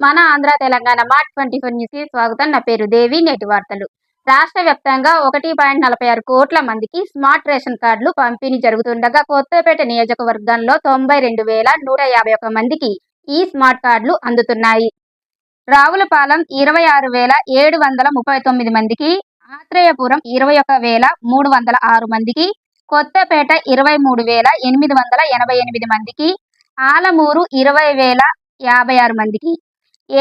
మన Andhra Telangana mart twenty four న్యూస్కి స్వాగతం. నా పేరు దేవి. నేటి వార్తలు. రాష్ట్ర వ్యాప్తంగా ఒకటి పాయింట్ నలభై ఆరు కోట్ల మందికి స్మార్ట్ రేషన్ కార్డులు పంపిణీ జరుగుతుండగా కొత్తపేట నియోజకవర్గంలో తొంభై రెండు వేల నూట యాభై ఒక మందికి ఈ స్మార్ట్ కార్డులు అందుతున్నాయి. రావులపాలెం ఇరవై ఆరు వేల ఏడు వందల ముప్పై తొమ్మిది మందికి ఆత్రేయపురం ఇరవై ఒక వేల మూడు వందల ఆరు మందికి కొత్తపేట ఇరవై మూడు వేల ఎనిమిది వందల ఎనభై ఎనిమిది మందికి ఆలమూరు ఇరవై వేల యాభై ఆరు మందికి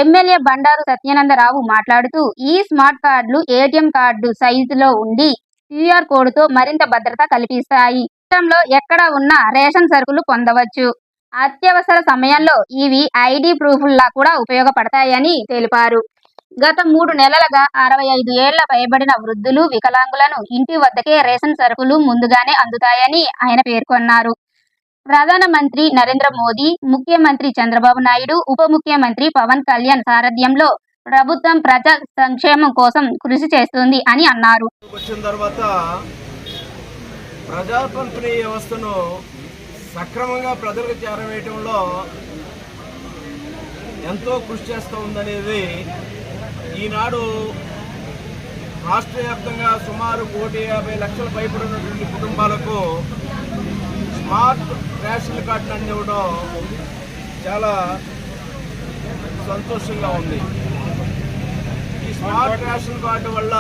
ఎమ్మెల్యే బండారు సత్యానందరావు మాట్లాడుతూ ఈ స్మార్ట్ కార్డులు ఏటీఎం కార్డు సైజులో ఉండి క్యూఆర్ కోడ్తో మరింత భద్రత కల్పిస్తాయి. రాష్ట్రంలో ఎక్కడ ఉన్న రేషన్ సరుకులు పొందవచ్చు. అత్యవసర సమయంలో ఇవి ఐడి ప్రూఫ్లా కూడా ఉపయోగపడతాయని తెలిపారు. గత మూడు నెలలుగా అరవై ఐదు ఏళ్ళ పైబడిన వృద్ధులు వికలాంగులను ఇంటి వద్దకే రేషన్ సరుకులు ముందుగానే అందుతాయని ఆయన పేర్కొన్నారు. ప్రధానమంత్రి నరేంద్ర మోదీ ముఖ్యమంత్రి చంద్రబాబు నాయుడు ఉప ముఖ్యమంత్రి పవన్ కళ్యాణ్ సారథ్యంలో ప్రభుత్వం ప్రజా సంక్షేమం కోసం కృషి చేస్తుంది అని అన్నారు. వచ్చిన తర్వాత ప్రజా పంపిణీ వ్యవస్థను సక్రమంగా ప్రజలకు చేరవేయటంలో ఎంతో కృషి చేస్తూ ఉందనేది ఈనాడు రాష్ట్ర వ్యాప్తంగా సుమారు కోటి యాభై లక్షల పైబడినటువంటి కుటుంబాలకు స్మార్ట్ రేషన్ కార్డును అందివ్వడం చాలా సంతోషంగా ఉంది. ఈ స్మార్ట్ రేషన్ కార్డు వల్ల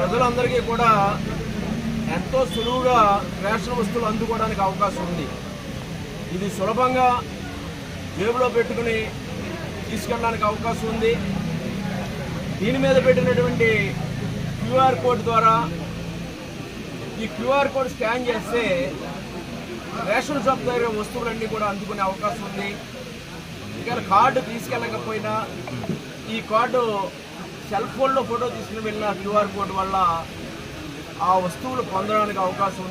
ప్రజలందరికీ కూడా ఎంతో సులువుగా రేషన్ వస్తువులు అందుకోవడానికి అవకాశం ఉంది. ఇది సులభంగా జేబులో పెట్టుకుని తీసుకెళ్ళడానికి అవకాశం ఉంది. దీని మీద పెట్టినటువంటి క్యూఆర్ కోడ్ ద్వారా ఈ క్యూఆర్ కోడ్ స్కాన్ చేస్తే రేషన్ షాప్ దగ్గర వస్తువులన్నీ కూడా అందుకునే అవకాశం ఉంది. ఇంకా కార్డు తీసుకెళ్ళకపోయినా ఈ కార్డు సెల్ ఫోన్లో ఫోటో తీసుకుని వెళ్ళిన క్యూఆర్ కోడ్ వల్ల ఆ వస్తువులు పొందడానికి అవకాశం ఉంది.